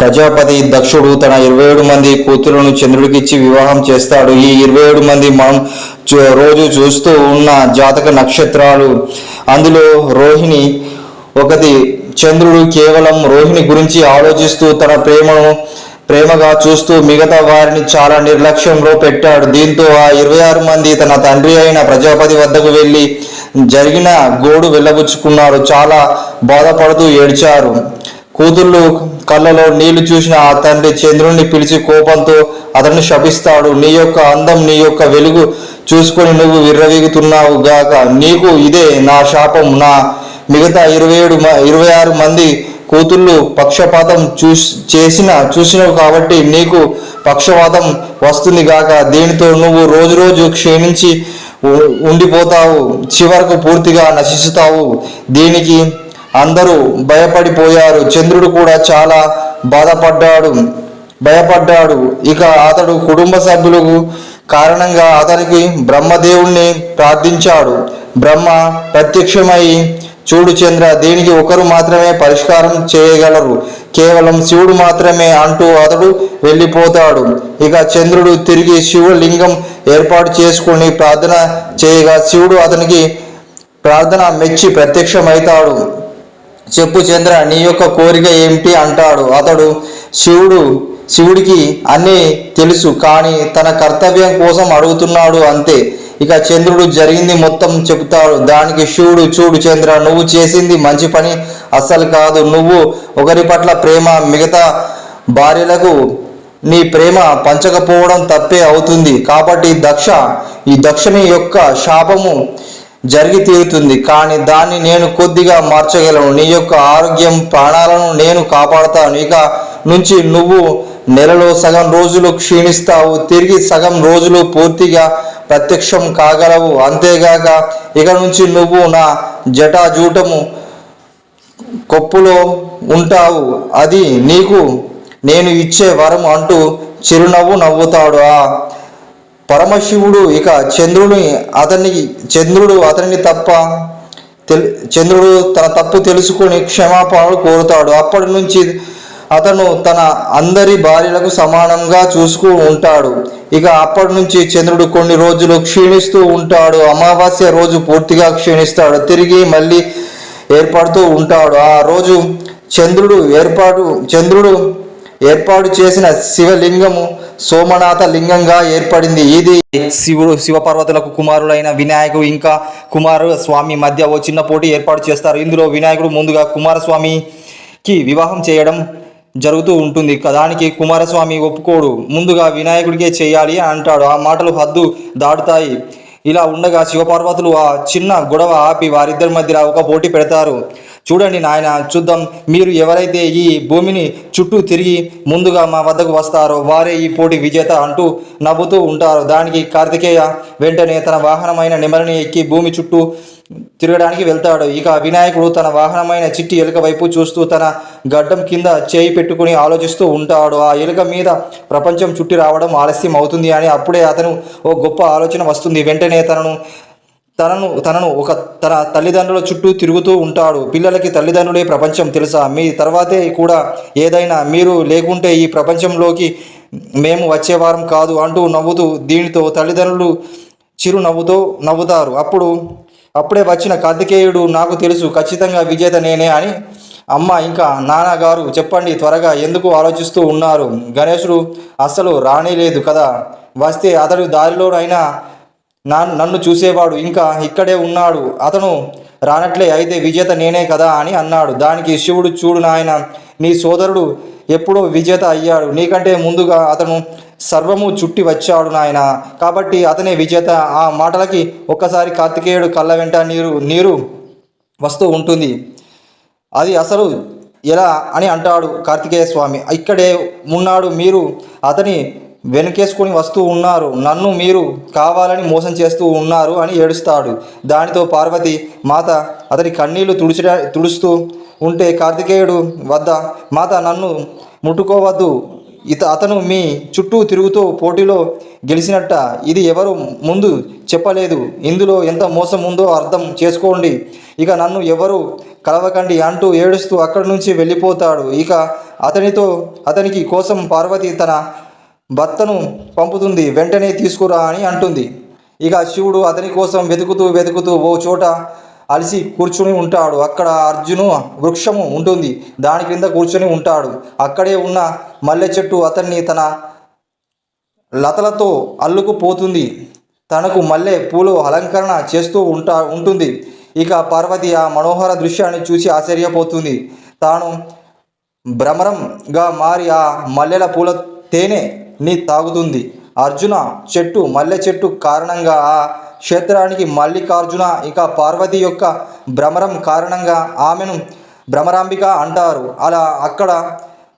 ప్రజాపతి దక్షుడు తన ఇరవై ఏడు మంది కూతురులను చంద్రుడికిచ్చి వివాహం చేస్తాడు. ఈ ఇరవై ఏడు మంది మనం రోజు చూస్తూ ఉన్న జాతక నక్షత్రాలు. అందులో రోహిణి ఒకటి చంద్రుడు కేవలం రోహిణి గురించి ఆలోచిస్తూ తన ప్రేమను ప్రేమగా చూస్తూ మిగతా వారిని చాలా నిర్లక్ష్యంలో పెట్టాడు. దీంతో ఆ ఇరవై ఆరు మంది తన తండ్రి అయిన ప్రజాపతి వద్దకు వెళ్ళి జరిగిన గోడు వెళ్ళబుచ్చుకున్నారు. చాలా బాధపడుతూ ఏడ్చారు. కూతుళ్ళు కళ్ళలో నీళ్ళు చూసిన ఆ తండ్రి చంద్రుణ్ణి పిలిచి కోపంతో అతన్ని శపిస్తాడు. నీ యొక్క అందం నీ యొక్క వెలుగు చూసుకొని నువ్వు విర్రవీగుతున్నావు గాక. నీకు ఇదే నా శాపం. నా మిగతా ఇరవై ఏడు మ- ఇరవై ఆరు మంది కూతుళ్ళు పక్షపాతం చూస్ చేసిన చూసినవు కాబట్టి నీకు పక్షపాతం వస్తుంది గాక. దీనితో నువ్వు రోజు రోజు క్షీణించి ఉండిపోతావు. చివరకు పూర్తిగా నశిస్తావు. దీనికి అందరూ భయపడిపోయారు. చంద్రుడు కూడా చాలా బాధపడ్డాడు. భయపడ్డాడు. ఇక అతడు కుటుంబ సభ్యులకు కారణంగా అతనికి బ్రహ్మదేవుణ్ణి ప్రార్థించాడు. బ్రహ్మ ప్రత్యక్షమై చూడు చంద్ర దీనికి ఒకరు మాత్రమే పరిష్కారం చేయగలరు. కేవలం శివుడు మాత్రమే అంటూ అతడు వెళ్ళిపోతాడు. ఇక చంద్రుడు తిరిగి శివలింగం ఏర్పాటు చేసుకుని ప్రార్థన చేయగా శివుడు అతనికి ప్రార్థన మెచ్చి ప్రత్యక్షమవుతాడు. చెప్పు చంద్ర నీ యొక్క కోరిక ఏమిటి అంటాడు. అతడు శివుడు శివుడికి అన్నీ తెలుసు కానీ తన కర్తవ్యం కోసం అడుగుతున్నాడు అంతే. ఇక చంద్రుడు జరిగింది మొత్తం చెబుతాడు. దానికి శివుడు చూడు చంద్ర నువ్వు చేసింది మంచి పని అస్సలు కాదు. నువ్వు ఒకరి పట్ల ప్రేమ మిగతా భార్యలకు నీ ప్రేమ పంచకపోవడం తప్పే అవుతుంది. కాబట్టి దక్ష ఈ దక్షిణ యొక్క శాపము జరిగి తీరుతుంది. కానీ దాన్ని నేను కొద్దిగా మార్చగలను. నీ యొక్క ఆరోగ్యం ప్రాణాలను నేను కాపాడతాను. ఇక నుంచి నువ్వు నెలలో సగం రోజులు క్షీణిస్తావు. తిరిగి సగం రోజులు పూర్తిగా ప్రత్యక్షం కాగలవు. అంతేగాక ఇక నుంచి నువ్వు నా జటాజూటము కొప్పులో ఉంటావు. అది నీకు నేను ఇచ్చే వరం అంటూ చిరునవ్వు నవ్వుతాడు. ఆ పరమశివుడు ఇక చంద్రుని అతన్ని చంద్రుడు అతనిని తప్ప తెల్ చంద్రుడు తన తప్పు తెలుసుకొని క్షమాపణలు కోరుతాడు. అప్పటి నుంచి అతను తన అందరి భార్యలకు సమానంగా చూసుకు ఉంటాడు. ఇక అప్పటి నుంచి చంద్రుడు కొన్ని రోజులు క్షీణిస్తూ ఉంటాడు. అమావాస్య రోజు పూర్తిగా క్షీణిస్తాడు. తిరిగి మళ్ళీ ఏర్పడుతూ ఉంటాడు. ఆ రోజు చంద్రుడు ఏర్పాటు చంద్రుడు ఏర్పాటు చేసిన శివలింగము సోమనాథ లింగంగా ఏర్పడింది. ఇది శివుడు శివపార్వతులకు కుమారులైన వినాయకుడు ఇంకా కుమారు స్వామి మధ్య ఓ చిన్న పోటీ ఏర్పాటు చేస్తారు. ఇందులో వినాయకుడు ముందుగా కుమారస్వామికి వివాహం చేయడం జరుగుతూ ఉంటుంది. దానికి కుమారస్వామి ఒప్పుకోడు. ముందుగా వినాయకుడికే చేయాలి అని అంటాడు. ఆ మాటలు హద్దు దాటుతాయి. ఇలా ఉండగా శివపార్వతులు ఆ చిన్న గొడవ ఆపి వారిద్దరి మధ్య ఒక పోటీ పెడతారు. చూడండి నాయన చూద్దాం మీరు ఎవరైతే ఈ భూమిని చుట్టూ తిరిగి ముందుగా మా వద్దకు వస్తారో వారే ఈ పోటీ విజేత అంటూ నవ్వుతూ ఉంటారు. దానికి కార్తికేయ వెంటనే తన వాహనమైన నెమలిని ఎక్కి భూమి చుట్టూ తిరగడానికి వెళ్తాడు. ఇక వినాయకుడు తన వాహనమైన చిట్టి ఎలుక వైపు చూస్తూ తన గడ్డం కింద చేయి పెట్టుకుని ఆలోచిస్తూ ఉంటాడు. ఆ ఎలుక మీద ప్రపంచం చుట్టి రావడం ఆలస్యం అవుతుంది అని అప్పుడే అతను ఓ గొప్ప ఆలోచన వస్తుంది. వెంటనే తనను తనను తనను ఒక తన తల్లిదండ్రుల చుట్టూ తిరుగుతూ ఉంటాడు. పిల్లలకి తల్లిదండ్రులే ప్రపంచం తెలుసా? మీ తర్వాతే కూడా ఏదైనా మీరు లేకుంటే ఈ ప్రపంచంలోకి మేము వచ్చేవారం కాదు అంటూ నవ్వుతూ దీనితో తల్లిదండ్రులు చిరు నవ్వుతో నవ్వుతారు. అప్పుడు అప్పుడే వచ్చిన కార్తికేయుడు నాకు తెలుసు ఖచ్చితంగా విజేత నేనే అని అమ్మ ఇంకా నాన్నగారు చెప్పండి త్వరగా ఎందుకు ఆలోచిస్తూ ఉన్నారు. గణేశుడు అస్సలు రానేలేదు కదా. వస్తే అతడు దారిలోనైనా నా నన్ను చూసేవాడు ఇంకా ఇక్కడే ఉన్నాడు. అతను రానట్లే అయితే విజేత నేనే కదా అని అన్నాడు. దానికి శివుడు చూడు నాయన నీ సోదరుడు ఎప్పుడో విజేత అయ్యాడు. నీకంటే ముందుగా అతను సర్వము చుట్టి వచ్చాడు నాయన. కాబట్టి అతనే విజేత. ఆ మాటలకి ఒక్కసారి కార్తికేయుడు కళ్ళ వెంట నీరు నీరు వస్తూ ఉంటుంది. అది అసలు ఎలా అని అంటాడు కార్తికేయ స్వామి. ఇక్కడే ఉన్నాడు మీరు. అతని వెనకేసుకొని వస్తూ ఉన్నారు. నన్ను మీరు కావాలని మోసం చేస్తూ ఉన్నారు అని ఏడుస్తాడు. దానితో పార్వతి మాత అతని కన్నీళ్ళు తుడుచు తుడుస్తూ ఉంటే కార్తికేయుడు వద్ద? మాత నన్ను ముట్టుకోవద్దు. ఇత అతను మీ చుట్టూ తిరుగుతూ పోటీలో గెలిచినట్ట. ఇది ఎవరు ముందు చెప్పలేదు. ఇందులో ఎంత మోసం ఉందో అర్థం చేసుకోండి. ఇక నన్ను ఎవరు కలవకండి అంటూ ఏడుస్తూ అక్కడి నుంచి వెళ్ళిపోతాడు. ఇక అతనితో అతనికి కోసం పార్వతి తన భర్తను పంపుతుంది వెంటనే తీసుకురా అని అంటుంది. ఇక శివుడు అతని కోసం వెతుకుతూ వెతుకుతూ ఓ చోట అలసి కూర్చుని ఉంటాడు. అక్కడ అర్జును వృక్షము ఉంటుంది. దాని క్రింద కూర్చొని ఉంటాడు. అక్కడే ఉన్న మల్లె చెట్టు అతన్ని తన లతలతో అల్లుకుపోతుంది. తనకు మల్లె పూలు అలంకరణ చేస్తూ ఉంటా ఉంటుంది. ఇక పార్వతి ఆ మనోహర దృశ్యాన్ని చూసి ఆశ్చర్యపోతుంది. తాను భ్రమరంగా మారి ఆ మల్లెల పూల తేనె నీ తాగుతుంది. అర్జున చెట్టు మల్లె చెట్టు కారణంగా ఆ క్షేత్రానికి మల్లికార్జున ఇక పార్వతి యొక్క భ్రమరం కారణంగా ఆమెను భ్రమరాంబిక అంటారు. అలా అక్కడ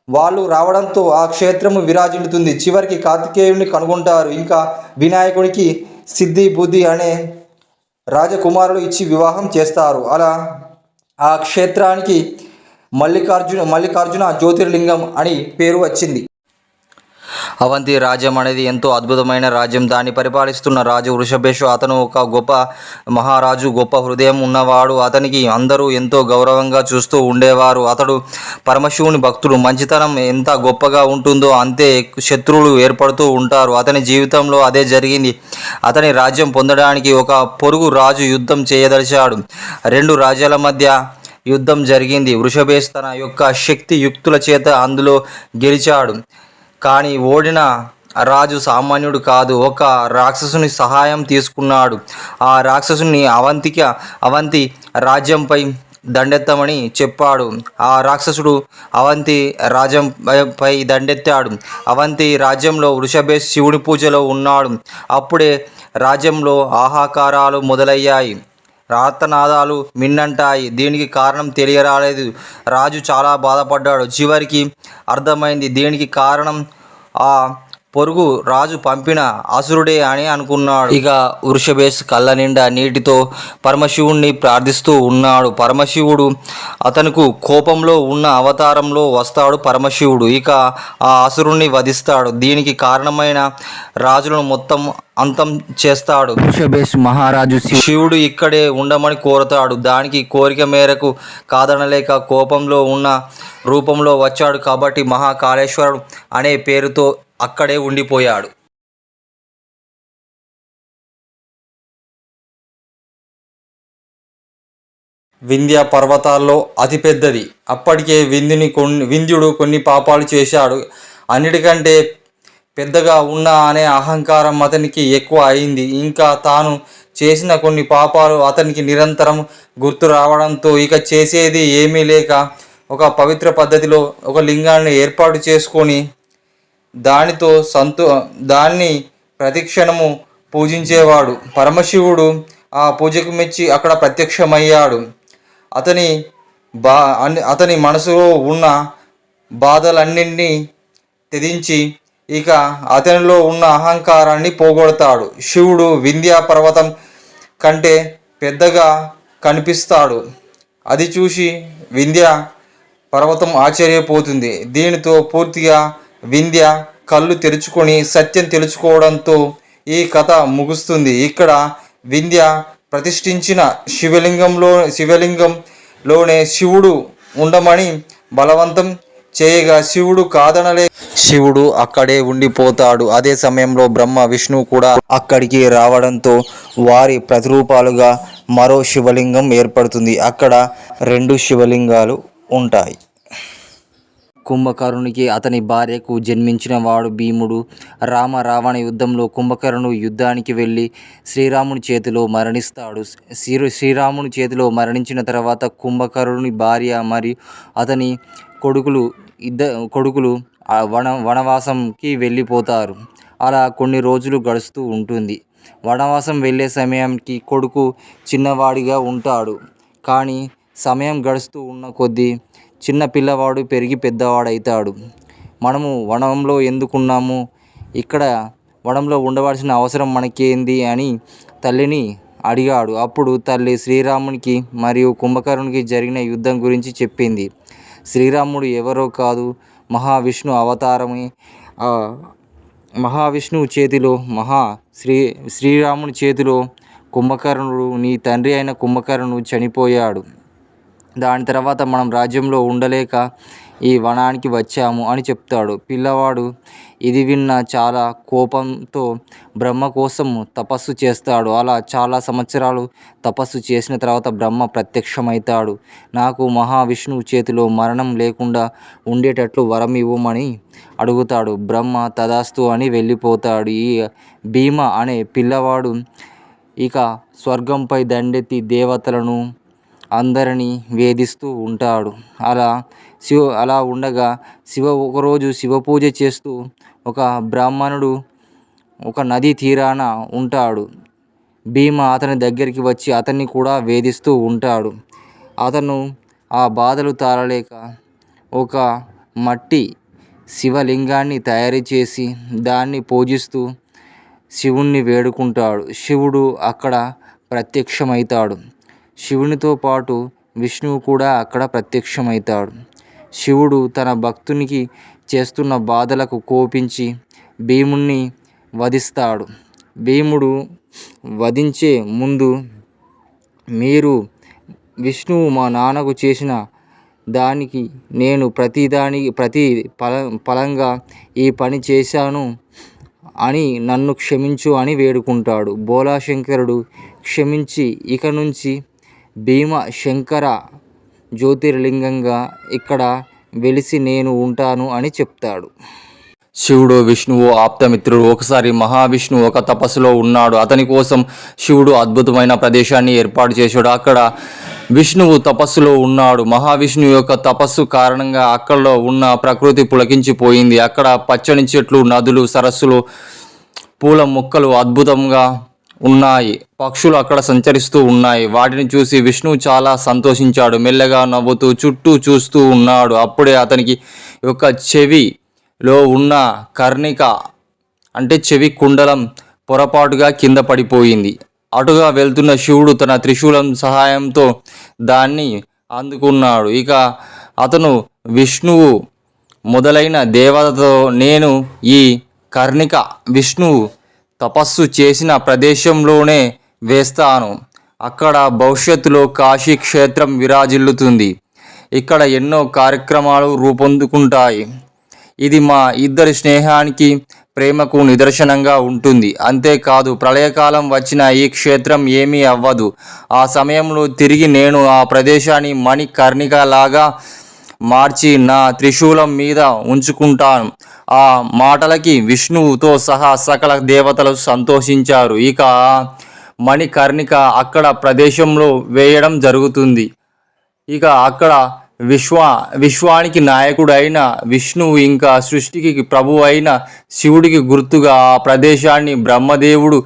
వాళ్ళు రావడంతో ఆ క్షేత్రము విరాజిల్లుతుంది. చివరికి కార్తికేయుని కనుగొంటారు. ఇంకా వినాయకుడికి సిద్ధి బుద్ధి అనే రాజకుమారులు ఇచ్చి వివాహం చేస్తారు. అలా ఆ క్షేత్రానికి మల్లికార్జున మల్లికార్జున జ్యోతిర్లింగం అని పేరు వచ్చింది. అవంతి రాజ్యం అనేది ఎంతో అద్భుతమైన రాజ్యం. దాన్ని పరిపాలిస్తున్న రాజు వృషభేషు. అతను ఒక గొప్ప మహారాజు గొప్ప హృదయం ఉన్నవాడు. అతనికి అందరూ ఎంతో గౌరవంగా చూస్తూ ఉండేవారు. అతడు పరమశివుని భక్తుడు. మంచితనం ఎంత గొప్పగా ఉంటుందో అంతే శత్రువులు ఏర్పడుతూ ఉంటారు. అతని జీవితంలో అదే జరిగింది. అతని రాజ్యం పొందడానికి ఒక పొరుగు రాజు యుద్ధం చేయదలిచాడు. రెండు రాజ్యాల మధ్య యుద్ధం జరిగింది. వృషభేష్ తన యొక్క శక్తి యుక్తుల చేత అందులో గెలిచాడు. కానీ ఓడిన రాజు సామాన్యుడు కాదు ఒక రాక్షసుని సహాయం తీసుకున్నాడు. ఆ రాక్షసుని అవంతిక అవంతి రాజ్యంపై దండెత్తమని చెప్పాడు. ఆ రాక్షసుడు అవంతి రాజ్యం పై దండెత్తాడు. అవంతి రాజ్యంలో వృషభేష్ శివుడి పూజలో ఉన్నాడు. అప్పుడే రాజ్యంలో ఆహాకారాలు మొదలయ్యాయి. రాతనాదాలు మిన్నంటాయి. దీనికి కారణం తెలియరాలేదు. రాజు చాలా బాధపడ్డాడు. చివరికి అర్థమైంది. దీనికి కారణం ఆ పొరుగు రాజు పంపిన అసురుడే అని అనుకున్నాడు. ఇక వృషభేష్ కళ్ళ నిండా నీటితో పరమశివుణ్ణి ప్రార్థిస్తూ ఉన్నాడు. పరమశివుడు అతనుకు కోపంలో ఉన్న అవతారంలో వస్తాడు పరమశివుడు. ఇక ఆ అసురుణ్ణి వధిస్తాడు. దీనికి కారణమైన రాజులను మొత్తం అంతం చేస్తాడు. వృషభేష్ మహారాజు శివుడు ఇక్కడే ఉండమని కోరతాడు. దానికి కోరిక మేరకు కాదనలేక కోపంలో ఉన్న రూపంలో వచ్చాడు. కాబట్టి మహాకాళేశ్వరుడు అనే పేరుతో అక్కడే ఉండిపోయాడు. వింధ్య పర్వతాల్లో అతిపెద్దది. అప్పటికే వింధ్యుని కొన్ని వింధ్యుడు కొన్ని పాపాలు చేశాడు. అన్నిటికంటే పెద్దగా ఉన్నా అనే అహంకారం అతనికి ఎక్కువ అయింది. ఇంకా తాను చేసిన కొన్ని పాపాలు అతనికి నిరంతరం గుర్తు రావడంతో ఇక చేసేది ఏమీ లేక ఒక పవిత్ర పద్ధతిలో ఒక లింగాన్ని ఏర్పాటు చేసుకొని దానితో సంతో దాన్ని ప్రతిక్షణము పూజించేవాడు. పరమశివుడు ఆ పూజకు మెచ్చి అక్కడ ప్రత్యక్షమయ్యాడు. అతని బా అతని మనసులో ఉన్న బాధలన్నింటినీ తెదించి ఇక అతనిలో ఉన్న అహంకారాన్ని పోగొడతాడు. శివుడు వింధ్యా పర్వతం కంటే పెద్దగా కనిపిస్తాడు. అది చూసి వింధ్య పర్వతం ఆశ్చర్యపోతుంది. దీనితో పూర్తిగా వింధ్య కళ్ళు తెరుచుకొని సత్యం తెలుసుకోవడంతో ఈ కథ ముగుస్తుంది. ఇక్కడ వింధ్య ప్రతిష్ఠించిన శివలింగంలో శివలింగంలోనే శివుడు ఉండమని బలవంతం చేయగా శివుడు కాదనలే. శివుడు అక్కడే ఉండిపోతాడు. అదే సమయంలో బ్రహ్మ విష్ణు కూడా అక్కడికి రావడంతో వారి ప్రతిరూపాలుగా మరో శివలింగం ఏర్పడుతుంది. అక్కడ రెండు శివలింగాలు ఉంటాయి. కుంభకర్ణునికి అతని భార్యకు జన్మించిన వాడు భీముడు. రామ రావణ యుద్ధంలో కుంభకర్ణుడు యుద్ధానికి వెళ్ళి శ్రీరాముని చేతిలో మరణిస్తాడు. శ్రీ శ్రీరాముని చేతిలో మరణించిన తర్వాత కుంభకర్ణుని భార్య మరియు అతని కొడుకులు ఇద్ద కొడుకులు వన వనవాసంకి వెళ్ళిపోతారు. అలా కొన్ని రోజులు గడుస్తూ ఉంటుంది. వనవాసం వెళ్ళే సమయానికి కొడుకు చిన్నవాడిగా ఉంటాడు. కానీ సమయం గడుస్తూ ఉన్న కొద్దీ చిన్న పిల్లవాడు పెరిగి పెద్దవాడవుతాడు మనము వనంలో ఎందుకున్నాము? ఇక్కడ వనంలో ఉండవలసిన అవసరం మనకేంది అని తల్లిని అడిగాడు. అప్పుడు తల్లి శ్రీరామునికి మరియు కుంభకర్ణునికి జరిగిన యుద్ధం గురించి చెప్పింది. శ్రీరాముడు ఎవరో కాదు మహావిష్ణు అవతారమే. మహావిష్ణువు చేతిలో మహా శ్రీ శ్రీరాముని చేతిలో కుంభకర్ణుడు నీ తండ్రి అయిన కుంభకర్ణుడు చనిపోయాడు. దాని తర్వాత మనం రాజ్యంలో ఉండలేక ఈ వనానికి వచ్చాము అని చెప్తాడు. పిల్లవాడు ఇది విన్న చాలా కోపంతో బ్రహ్మ కోసం తపస్సు చేస్తాడు. అలా చాలా సంవత్సరాలు తపస్సు చేసిన తర్వాత బ్రహ్మ ప్రత్యక్షమవుతాడు నాకు మహావిష్ణువు చేతిలో మరణం లేకుండా ఉండేటట్లు వరం ఇవ్వమని అడుగుతాడు. బ్రహ్మ తదాస్తు అని వెళ్ళిపోతాడు. ఈ భీమ అనే పిల్లవాడు ఇక స్వర్గంపై దండెత్తి దేవతలను అందరినీ వేధిస్తూ ఉంటాడు. అలా శివ అలా ఉండగా శివ ఒకరోజు శివ పూజ చేస్తూ ఒక బ్రాహ్మణుడు ఒక నదీ తీరాన ఉంటాడు. భీమ అతని దగ్గరికి వచ్చి అతన్ని కూడా వేధిస్తూ ఉంటాడు. అతను ఆ బాధలు తాళలేక ఒక మట్టి శివలింగాన్ని తయారు చేసి దాన్ని పూజిస్తూ శివుణ్ణి వేడుకుంటాడు. శివుడు అక్కడ ప్రత్యక్షమవుతాడు. శివునితో పాటు విష్ణువు కూడా అక్కడ ప్రత్యక్షమవుతాడు. శివుడు తన భక్తునికి చేస్తున్న బాధలకు కోపించి భీముణ్ణి వధిస్తాడు. భీముడు వధించే ముందు మీరు విష్ణువు మా నాన్నకు చేసిన దానికి నేను ప్రతిదానికి ప్రతి ఫల ఫలంగా ఈ పని చేశాను అని నన్ను క్షమించు అని వేడుకుంటాడు. బోలాశంకరుడు క్షమించి ఇక నుంచి భీమ శంకర జ్యోతిర్లింగంగా ఇక్కడ వెలిసి నేను ఉంటాను అని చెప్తాడు. శివుడు విష్ణువు ఆప్తమిత్రుడు ఒకసారి మహావిష్ణువు ఒక తపస్సులో ఉన్నాడు. అతని కోసం శివుడు అద్భుతమైన ప్రదేశాన్ని ఏర్పాటు చేశాడు. అక్కడ విష్ణువు తపస్సులో ఉన్నాడు. మహావిష్ణువు యొక్క తపస్సు కారణంగా అక్కడలో ఉన్న ప్రకృతి పులకించిపోయింది. అక్కడ పచ్చని చెట్లు నదులు సరస్సులు పూల మొక్కలు అద్భుతంగా ఉన్నాయి. పక్షులు అక్కడ సంచరిస్తూ ఉన్నాయి. వాటిని చూసి విష్ణువు చాలా సంతోషించాడు. మెల్లగా నవ్వుతూ చుట్టూ చూస్తూ ఉన్నాడు. అప్పుడే అతనికి యొక్క చెవిలో ఉన్న కర్ణిక అంటే చెవి కుండలం పొరపాటుగా కింద పడిపోయింది. అటుగా వెళ్తున్న శివుడు తన త్రిశూలం సహాయంతో దాన్ని అందుకున్నాడు. ఇక అతను విష్ణువు మొదలైన దేవతతో నేను ఈ కర్ణిక విష్ణువు తపస్సు చేసిన ప్రదేశంలోనే వేస్తాను. అక్కడ భవిష్యత్తులో కాశీ క్షేత్రం విరాజిల్లుతుంది. ఇక్కడ ఎన్నో కార్యక్రమాలు రూపొందుకుంటాయి. ఇది మా ఇద్దరి స్నేహానికి ప్రేమకు నిదర్శనంగా ఉంటుంది. అంతేకాదు ప్రళయకాలం వచ్చిన ఈ క్షేత్రం ఏమీ అవ్వదు. ఆ సమయంలో తిరిగి నేను ఆ ప్రదేశాన్ని మణికర్ణికలాగా మార్చి నా త్రిశూలం మీద ఉంచుకుంటాను. ఆ మాటలకి విష్ణువుతో సహా సకల దేవతలు సంతోషించారు. ఇక మణికర్ణిక అక్కడ ప్రదేశంలో వేయడం జరుగుతుంది. ఇక అక్కడ విశ్వ విశ్వానికి నాయకుడు అయిన విష్ణువు ఇంకా సృష్టికి ప్రభు అయిన శివుడికి గుర్తుగా ఆ ప్రదేశాన్ని బ్రహ్మదేవుడు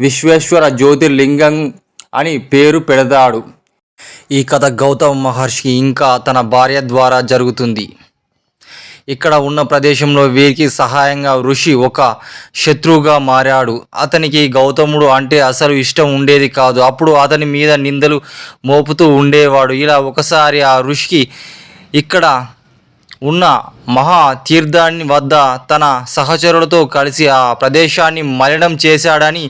విశ్వేశ్వర జ్యోతిర్లింగం అని పేరు పెడతాడు. ఈ కథ గౌతమ మహర్షి ఇంకా తన భార్య ద్వారా జరుగుతుంది. ఇక్కడ ఉన్న ప్రదేశంలో వీరికి సహాయంగా ఋషి ఒక శత్రువుగా మారాడు. అతనికి గౌతముడు అంటే అసలు ఇష్టం ఉండేది కాదు. అప్పుడు అతని మీద నిందలు మోపుతూ ఉండేవాడు. ఇలా ఒకసారి ఆ ఋషికి ఇక్కడ ఉన్న మహా తీర్థాన్ని వద్ద తన సహచరులతో కలిసి ఆ ప్రదేశాన్ని మలినం చేశాడని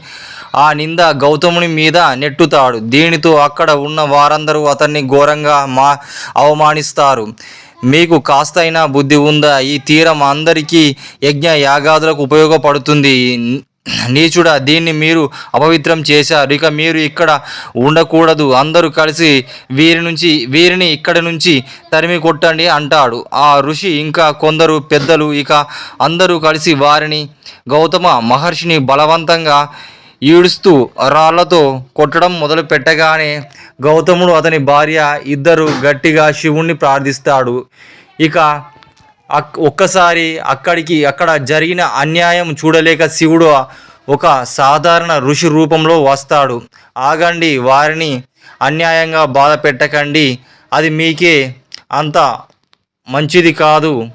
ఆ నింద గౌతముని మీద నెట్టుతాడు. దీనితో అక్కడ ఉన్న వారందరూ అతన్ని ఘోరంగా మా అవమానిస్తారు. మీకు కాస్తైనా బుద్ధి ఉందా? ఈ తీరం అందరికీ యజ్ఞ యాగాదులకు ఉపయోగపడుతుంది. నీచుడా దీన్ని మీరు అపవిత్రం చేశారు. ఇక మీరు ఇక్కడ ఉండకూడదు. అందరూ కలిసి వీరి నుంచి వీరిని ఇక్కడ నుంచి తరిమి కొట్టండి అంటాడు. ఆ ఋషి ఇంకా కొందరు పెద్దలు ఇక అందరూ కలిసి వారిని గౌతమ మహర్షిని బలవంతంగా ఈడుస్తూ రాళ్ళతో కొట్టడం మొదలు పెట్టగానే గౌతముడు అతని భార్య ఇద్దరు గట్టిగా శివుణ్ణి ప్రార్థిస్తాడు. ఇక అక్ ఒక్కసారి అక్కడికి అక్కడ జరిగిన అన్యాయం చూడలేక శివుడు ఒక సాధారణ ఋషి రూపంలో వస్తాడు. ఆగండి వారిని అన్యాయంగా బాధ పెట్టకండి. అది మీకే అంత మంచిది కాదు.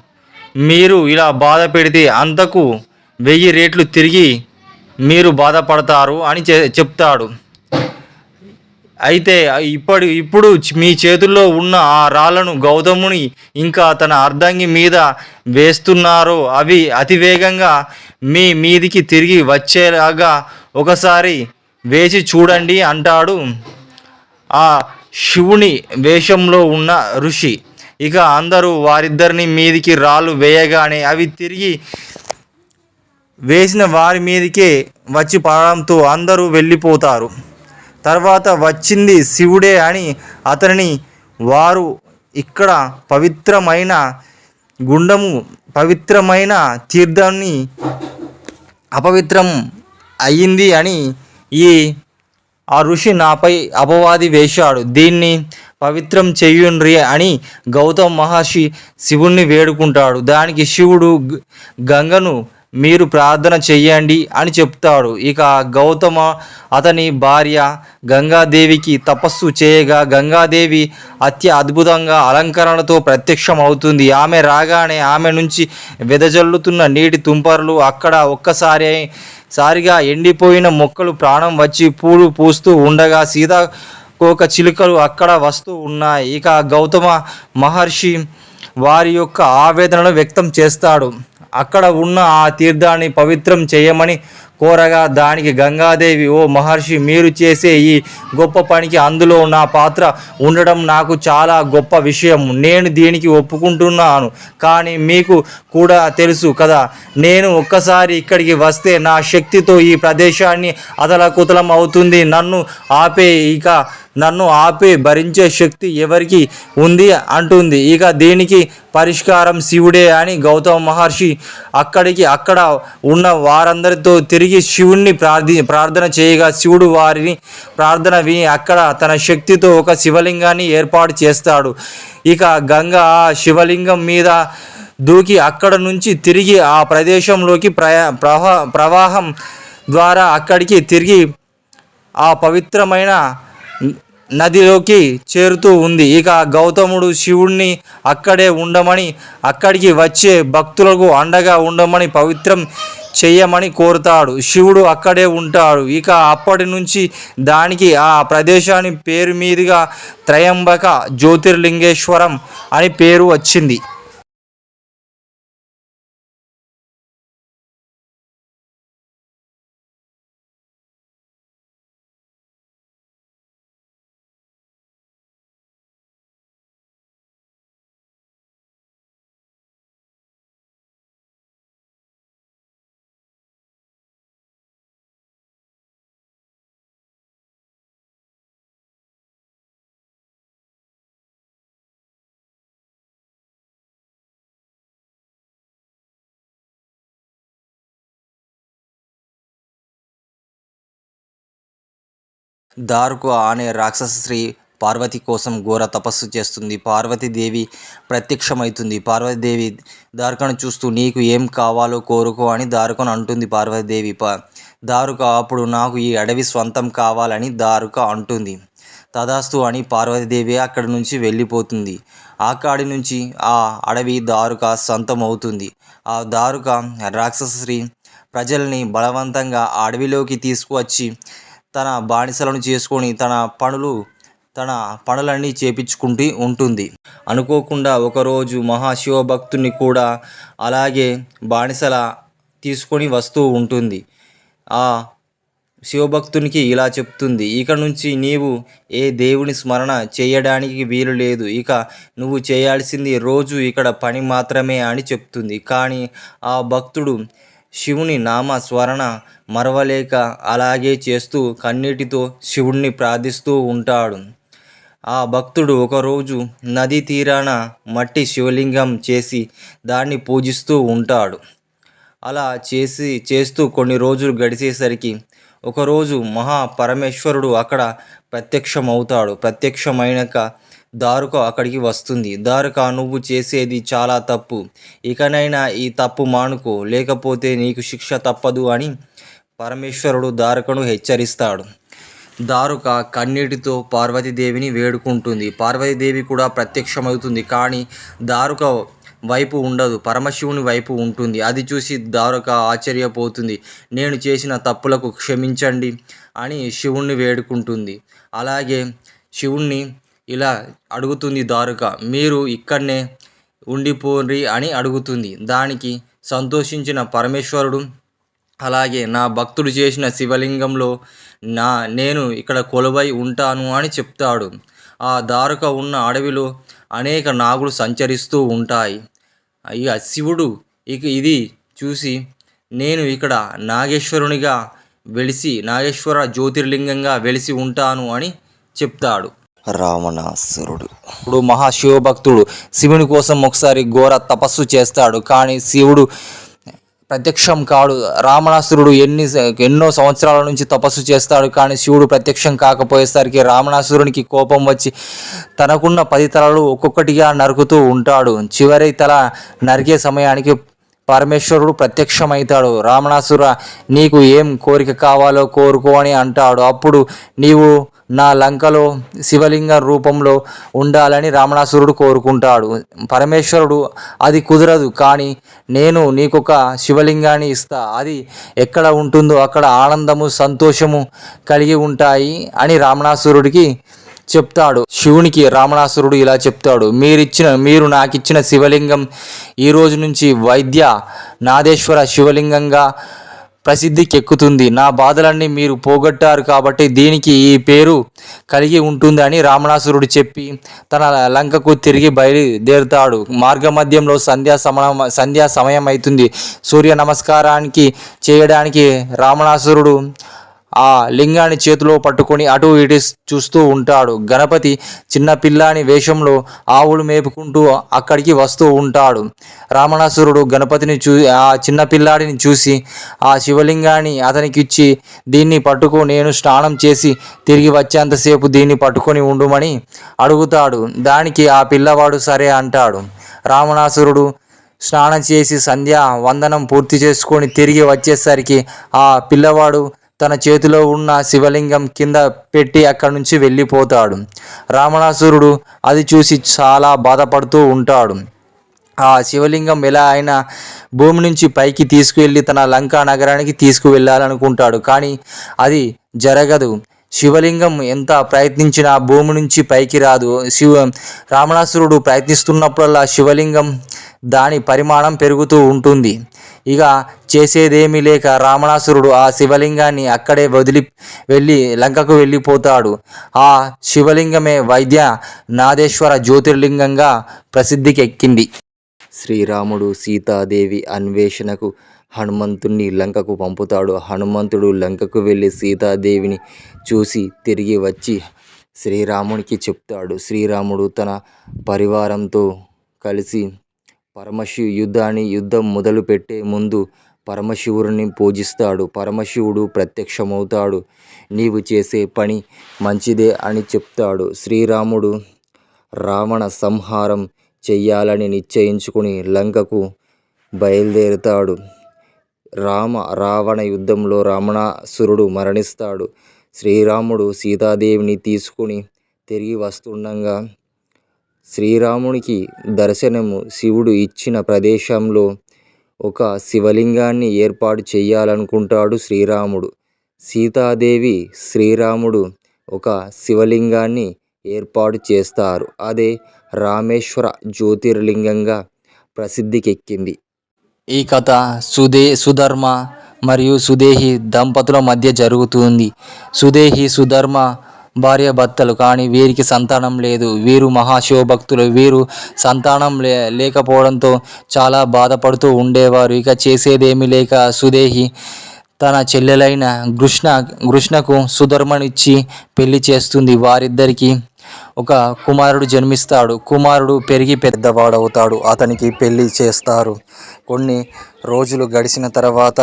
మీరు ఇలా బాధ పెడితే అంతకు వెయ్యి రేట్లు తిరిగి మీరు బాధపడతారు అని చె చెప్తాడు. అయితే ఇప్పటి ఇప్పుడు మీ చేతుల్లో ఉన్న ఆ రాళ్ళను గౌతముని ఇంకా తన అర్ధంగి మీద వేస్తున్నారో అవి అతివేగంగా మీ మీదికి తిరిగి వచ్చేలాగా ఒకసారి వేసి చూడండి అంటాడు ఆ శివుని వేషంలో ఉన్న ఋషి. ఇక అందరూ వారిద్దరిని మీదికి రాళ్ళు వేయగానే అవి తిరిగి వేసిన వారి మీదకే వచ్చి పడడంతో అందరూ వెళ్ళిపోతారు. తర్వాత వచ్చింది శివుడే అని అతనిని వారు ఇక్కడ పవిత్రమైన గుండము పవిత్రమైన తీర్థాన్ని అపవిత్రం అయ్యింది అని ఈ ఆ ఋషి నాపై అపవాది వేశాడు. దీన్ని పవిత్రం చెయ్యుండ్రి అని గౌతమ్ మహర్షి శివుణ్ణి వేడుకుంటాడు. దానికి శివుడు గంగను మీరు ప్రార్థన చెయ్యండి అని చెప్తాడు. ఇక గౌతమ అతని భార్య గంగాదేవికి తపస్సు చేయగా గంగాదేవి అత్య అద్భుతంగా అలంకరణతో ప్రత్యక్షం అవుతుంది ఆమె రాగానే ఆమె నుంచి వెదజల్లుతున్న నీటి తుంపర్లు అక్కడ ఒక్కసారి సారిగా ఎండిపోయిన మొక్కలు ప్రాణం వచ్చి పూలు పూస్తూ ఉండగా సీతాకోక చిలుకలు అక్కడ వస్తూ ఉన్నాయి. ఇక గౌతమ మహర్షి వారి యొక్క ఆవేదనను వ్యక్తం చేస్తాడు. అక్కడ ఉన్న ఆ తీర్థాన్ని పవిత్రం చేయమని కోరగా దానికి గంగాదేవి ఓ మహర్షి మీరు చేసే ఈ గొప్ప పనికి అందులో నా పాత్ర ఉండడం నాకు చాలా గొప్ప విషయం. నేను దీనికి ఒప్పుకుంటున్నాను కానీ మీకు కూడా తెలుసు కదా నేను ఒక్కసారి ఇక్కడికి వస్తే నా శక్తితో ఈ ప్రదేశాన్ని అతలకుతలం అవుతుంది. నన్ను ఆపే ఇక నన్ను ఆపి భరించే శక్తి ఎవరికి ఉంది అంటుంది. ఇక దీనికి పరిష్కారం శివుడే అని గౌతమ మహర్షి అక్కడికి అక్కడ ఉన్న వారందరితో తిరిగి శివుణ్ణి ప్రార్థి ప్రార్థన చేయగా శివుడు వారిని ప్రార్థన విని అక్కడ తన శక్తితో ఒక శివలింగాన్ని ఏర్పాటు చేస్తాడు. ఇక గంగ ఆ శివలింగం మీద దూకి అక్కడ నుంచి తిరిగి ఆ ప్రదేశంలోకి ప్రయా ప్రవాహం ద్వారా అక్కడికి తిరిగి ఆ పవిత్రమైన నదిలోకి చేరుతూ ఉంది. ఇక గౌతముడు శివుణ్ణి అక్కడే ఉండమని అక్కడికి వచ్చే భక్తులకు అండగా ఉండమని పవిత్రం చెయ్యమని కోరుతాడు. శివుడు అక్కడే ఉంటాడు. ఇక అప్పటి నుంచి దానికి ఆ ప్రదేశాన్ని పేరు మీదుగా త్రయంబక జ్యోతిర్లింగేశ్వరం అని పేరు వచ్చింది. దారుకు అనే రాక్షస స్త్రీ పార్వతి కోసం ఘోర తపస్సు చేస్తుంది. పార్వతీదేవి ప్రత్యక్షమవుతుంది. పార్వతీదేవి దారుకను చూస్తూ నీకు ఏం కావాలో కోరుకో అని దారుకను అంటుంది పార్వతీదేవి. ప దారుక అప్పుడు నాకు ఈ అడవి స్వంతం కావాలని దారుక అంటుంది. తదాస్తు అని పార్వతీదేవి అక్కడి నుంచి వెళ్ళిపోతుంది. ఆకాడి నుంచి ఆ అడవి దారుక సొంతం అవుతుంది ఆ దారుక రాక్షస శ్రీ ప్రజల్ని బలవంతంగా ఆ అడవిలోకి తీసుకువచ్చి తన బానిసలను చేసుకొని తన పనులు తన పనులన్నీ చేపించుకుంటూ ఉంటుంది. అనుకోకుండా ఒకరోజు మహాశివభక్తుని కూడా అలాగే బానిసల తీసుకొని వస్తూ ఉంటుంది. ఆ శివభక్తునికి ఇలా చెప్తుంది ఇక నుంచి నీవు ఏ దేవుని స్మరణ చేయడానికి వీలు లేదు. ఇక నువ్వు చేయాల్సింది రోజు ఇక్కడ పని మాత్రమే అని చెప్తుంది. కానీ ఆ భక్తుడు శివుని నామ స్మరణ మరవలేక అలాగే చేస్తూ కన్నీటితో శివుణ్ణి ప్రార్థిస్తూ ఉంటాడు. ఆ భక్తుడు ఒకరోజు నదీ తీరాన మట్టి శివలింగం చేసి దాన్ని పూజిస్తూ ఉంటాడు. అలా చేసి చేస్తూ కొన్ని రోజులు గడిచేసరికి ఒకరోజు మహాపరమేశ్వరుడు అక్కడ ప్రత్యక్షమవుతాడు. ప్రత్యక్షమైనాక దారుక అక్కడికి వస్తుంది. దారుక నువ్వు చేసేది చాలా తప్పు. ఇకనైనా ఈ తప్పు మానుకో. లేకపోతే నీకు శిక్ష తప్పదు అని పరమేశ్వరుడు దారుకను హెచ్చరిస్తాడు. దారుక కన్నీటితో పార్వతీదేవిని వేడుకుంటుంది. పార్వతీదేవి కూడా ప్రత్యక్షమవుతుంది. కానీ దారుక వైపు ఉండదు. పరమశివుని వైపు ఉంటుంది. అది చూసి దారుక ఆశ్చర్యపోతుంది. నేను చేసిన తప్పులకు క్షమించండి అని శివుణ్ణి వేడుకుంటుంది. అలాగే శివుణ్ణి ఇలా అడుగుతుంది దారుక మీరు ఇక్కడనే ఉండిపోండి అని అడుగుతుంది. దానికి సంతోషించిన పరమేశ్వరుడు అలాగే నా భక్తుడు చేసిన శివలింగంలో నా నేను ఇక్కడ కొలువై ఉంటాను అని చెప్తాడు. ఆ దారుక ఉన్న అడవిలో అనేక నాగులు సంచరిస్తూ ఉంటాయి. ఇక శివుడు ఇక ఇది చూసి నేను ఇక్కడ నాగేశ్వరునిగా వెలిసి నాగేశ్వర జ్యోతిర్లింగంగా వెలిసి ఉంటాను అని చెప్తాడు. రావణాసురుడు. ఇప్పుడు మహాశివభక్తుడు శివుని కోసం ఒకసారి ఘోర తపస్సు చేస్తాడు. కానీ శివుడు ప్రత్యక్షం కాడు. రావణాసురుడు ఎన్ని ఎన్నో సంవత్సరాల నుంచి తపస్సు చేస్తాడు. కానీ శివుడు ప్రత్యక్షం కాకపోయేసరికి రావణాసురునికి కోపం వచ్చి తనకున్న పది తలలు ఒక్కొక్కటిగా నరుకుతూ ఉంటాడు. చివరి తల నరికే సమయానికి పరమేశ్వరుడు ప్రత్యక్షమవుతాడు రావణాసుర నీకు ఏం కోరిక కావాలో కోరుకో అని అంటాడు. అప్పుడు నీవు నా లంకలో శివలింగ రూపంలో ఉండాలని రావణాసురుడు కోరుకుంటాడు. పరమేశ్వరుడు అది కుదరదు కానీ నేను నీకొక శివలింగాన్ని ఇస్తా. అది ఎక్కడ ఉంటుందో అక్కడ ఆనందము సంతోషము కలిగి ఉంటాయి అని రావణాసురుడికి చెప్తాడు. శివునికి రామణాసురుడు ఇలా చెప్తాడు. మీరిచ్చిన మీరు నాకిచ్చిన శివలింగం ఈ రోజు నుంచి వైద్య నాదేశ్వర శివలింగంగా ప్రసిద్ధికి ఎక్కుతుంది నా బాధలన్నీ మీరు పోగొట్టారు కాబట్టి దీనికి ఈ పేరు కలిగి ఉంటుంది అని రామణాసురుడు చెప్పి తన లంకకు తిరిగి బయలుదేరుతాడు. మార్గ మధ్యంలో సంధ్యా సమయం సంధ్యా సమయం అవుతుంది సూర్య నమస్కారానికి చేయడానికి రామణాసురుడు ఆ లింగాన్ని చేతిలో పట్టుకొని అటు ఇటు చూస్తూ ఉంటాడు. గణపతి చిన్న పిల్లాని వేషంలో ఆవులు మేపుకుంటూ అక్కడికి వస్తూ ఉంటాడు. రామణాసురుడు గణపతిని చూ ఆ చిన్న పిల్లాడిని చూసి ఆ శివలింగాన్ని అతనికి ఇచ్చి దీన్ని పట్టుకో నేను స్నానం చేసి తిరిగి వచ్చేంతసేపు దీన్ని పట్టుకొని ఉండుమని అడుగుతాడు. దానికి ఆ పిల్లవాడు సరే అంటాడు. రావణాసురుడు స్నానం చేసి సంధ్య వందనం పూర్తి చేసుకొని తిరిగి వచ్చేసరికి ఆ పిల్లవాడు తన చేతిలో ఉన్న శివలింగం కింద పెట్టి అక్కడి నుంచి వెళ్ళిపోతాడు. రావణాసురుడు అది చూసి చాలా బాధపడుతూ ఉంటాడు. ఆ శివలింగం ఎలా అయినా భూమి నుంచి పైకి తీసుకువెళ్ళి తన లంకా నగరానికి తీసుకువెళ్ళాలనుకుంటాడు. కానీ అది జరగదు. శివలింగం ఎంత ప్రయత్నించినా భూమి నుంచి పైకి రాదు. శివ రావణాసురుడు ప్రయత్నిస్తున్నప్పుడల్లా శివలింగం దాని పరిమాణం పెరుగుతూ ఉంటుంది. ఇక చేసేదేమీ లేక రావణాసురుడు ఆ శివలింగాన్ని అక్కడే వదిలి వెళ్ళి లంకకు వెళ్ళిపోతాడు. ఆ శివలింగమే వైద్య నాదేశ్వర జ్యోతిర్లింగంగా ప్రసిద్ధికి ఎక్కింది శ్రీరాముడు సీతాదేవి అన్వేషణకు హనుమంతుణ్ణి లంకకు పంపుతాడు. హనుమంతుడు లంకకు వెళ్ళి సీతాదేవిని చూసి తిరిగి వచ్చి శ్రీరామునికి చెప్తాడు. శ్రీరాముడు తన పరివారంతో కలిసి పరమశివ యుద్ధాన్ని యుద్ధం మొదలుపెట్టే ముందు పరమశివుడిని పూజిస్తాడు. పరమశివుడు ప్రత్యక్షమవుతాడు. నీవు చేసే పని మంచిదే అని చెప్తాడు. శ్రీరాముడు రావణ సంహారం చెయ్యాలని నిశ్చయించుకుని లంకకు బయలుదేరుతాడు. రామ రావణ యుద్ధంలో రావణాసురుడు మరణిస్తాడు. శ్రీరాముడు సీతాదేవిని తీసుకుని తిరిగి వస్తుండగా శ్రీరామునికి దర్శనము శివుడు ఇచ్చిన ప్రదేశంలో ఒక శివలింగాన్ని ఏర్పాటు చేయాలనుకుంటాడు శ్రీరాముడు. సీతాదేవి శ్రీరాముడు ఒక శివలింగాన్ని ఏర్పాటు చేస్తారు. అదే రామేశ్వర జ్యోతిర్లింగంగా ప్రసిద్ధికెక్కింది. ఈ కథ సుదే సుధర్మ మరియు సుదేహి దంపతుల మధ్య జరుగుతుంది. సుదేహి సుధర్మ భార్య భర్తలు కానీ వీరికి సంతానం లేదు. వీరు మహాశివభక్తులు వీరు సంతానం లే లేకపోవడంతో చాలా బాధపడుతూ ఉండేవారు. ఇక చేసేదేమీ లేక సుదేహి తన చెల్లెలైన కృష్ణ కృష్ణకు సుధర్మనిచ్చి పెళ్ళి చేస్తుంది. వారిద్దరికీ ఒక కుమారుడు జన్మిస్తాడు. కుమారుడు పెరిగి పెద్దవాడవుతాడు. అతనికి పెళ్ళి చేస్తారు. కొన్ని రోజులు గడిచిన తర్వాత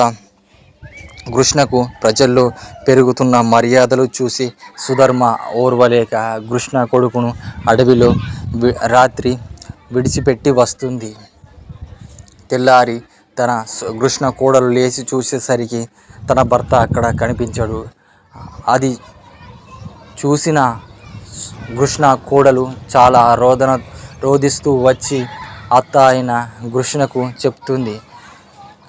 కృష్ణకు ప్రజల్లో పెరుగుతున్న మర్యాదలు చూసి సుధర్మ ఓర్వలేక కృష్ణ కొడుకును అడవిలో రాత్రి విడిచిపెట్టి వస్తుంది. తెల్లారి తన కృష్ణ కోడలు లేచి చూసేసరికి తన భర్త అక్కడ కనిపించడు. అది చూసిన కృష్ణ కోడలు చాలా రోదన రోదిస్తూ వచ్చి అత్త అయిన కృష్ణకు చెప్తుంది.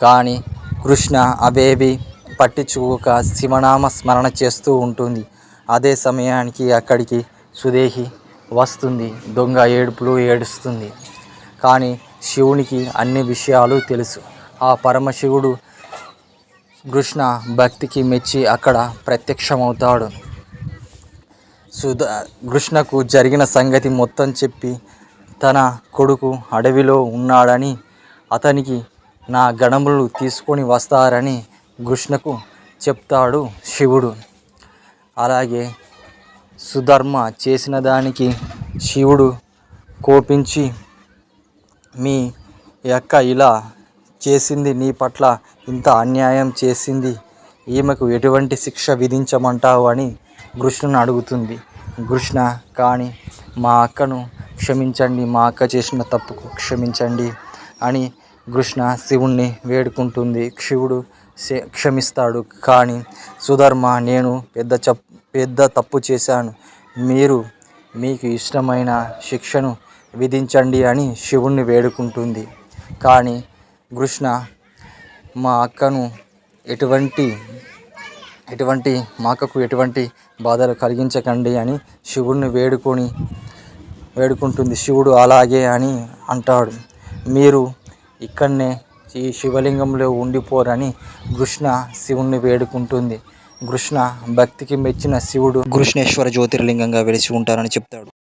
కానీ కృష్ణ అవేవి పట్టించుకోక శివనామ స్మరణ చేస్తూ ఉంటుంది. అదే సమయానికి అక్కడికి సుదేహి వస్తుంది. దొంగ ఏడుపులు ఏడుస్తుంది. కానీ శివునికి అన్ని విషయాలు తెలుసు. ఆ పరమశివుడు కృష్ణ భక్తికి మెచ్చి అక్కడ ప్రత్యక్షమవుతాడు. సుధా కృష్ణకు జరిగిన సంగతి మొత్తం చెప్పి తన కొడుకు అడవిలో ఉన్నాడని అతనికి నా గణములు తీసుకొని వస్తారని కృష్ణకు చెప్తాడు శివుడు. అలాగే సుధర్మ చేసిన దానికి శివుడు కోపించి మీ యొక్క ఇలా చేసింది నీ పట్ల ఇంత అన్యాయం చేసింది. ఈమెకు ఎటువంటి శిక్ష విధించమంటావు? అని కృష్ణను అడుగుతుంది. కృష్ణ కానీ మా అక్కను క్షమించండి మా అక్క చేసిన తప్పుకు క్షమించండి అని కృష్ణ శివుణ్ణి వేడుకుంటుంది. శివుడు క్షమిస్తాడు. కానీ సుధర్మ నేను పెద్ద చప్ పెద్ద తప్పు చేశాను. మీరు మీకు ఇష్టమైన శిక్షను విధించండి అని శివుణ్ణి వేడుకుంటుంది. కానీ కృష్ణ మా అక్కను ఎటువంటి ఎటువంటి మా అక్కకు ఎటువంటి బాధలు కలిగించకండి అని శివుణ్ణి వేడుకొని వేడుకుంటుంది. శివుడు అలాగే అని అంటాడు. మీరు ఇక్కడనే ఈ శివలింగంలో ఉండిపోరని కృష్ణ శివుణ్ణి వేడుకుంటుంది. కృష్ణ భక్తికి మెచ్చిన శివుడు కృష్ణేశ్వర జ్యోతిర్లింగంగా వెలిసి ఉంటారని చెప్తాడు.